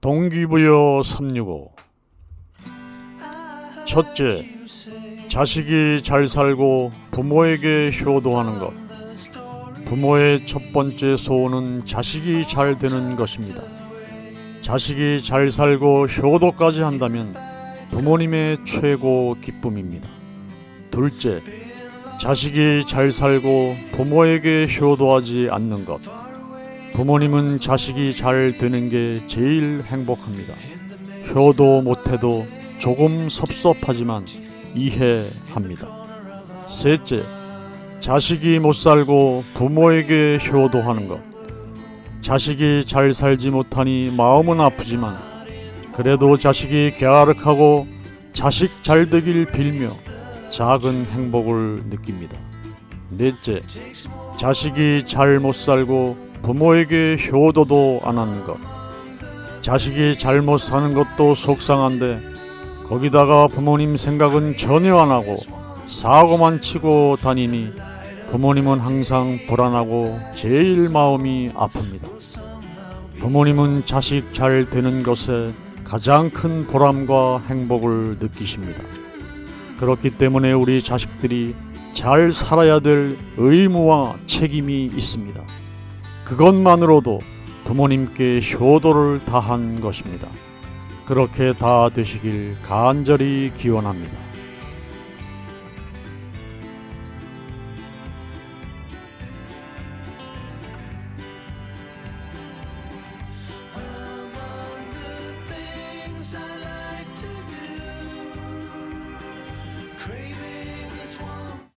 동기부여 365 첫째, 자식이 잘 살고 부모에게 효도하는 것. 부모의 첫 번째 소원은 자식이 잘 되는 것입니다. 자식이 잘 살고 효도까지 한다면 부모님의 최고 기쁨입니다. 둘째, 자식이 잘 살고 부모에게 효도하지 않는 것. 부모님은 자식이 잘 되는 게 제일 행복합니다. 효도 못해도 조금 섭섭하지만 이해합니다. 셋째, 자식이 못 살고 부모에게 효도하는 것. 자식이 잘 살지 못하니 마음은 아프지만 그래도 자식이 갸륵하고 자식 잘 되길 빌며 작은 행복을 느낍니다. 넷째, 자식이 잘 못 살고 부모에게 효도도 안 하는 것. 자식이 잘못 사는 것도 속상한데 거기다가 부모님 생각은 전혀 안 하고 사고만 치고 다니니 부모님은 항상 불안하고 제일 마음이 아픕니다. 부모님은 자식 잘 되는 것에 가장 큰 보람과 행복을 느끼십니다. 그렇기 때문에 우리 자식들이 잘 살아야 될 의무와 책임이 있습니다. 그것만으로도 부모님께 효도를 다한 것입니다. 그렇게 다 되시길 간절히 기원합니다.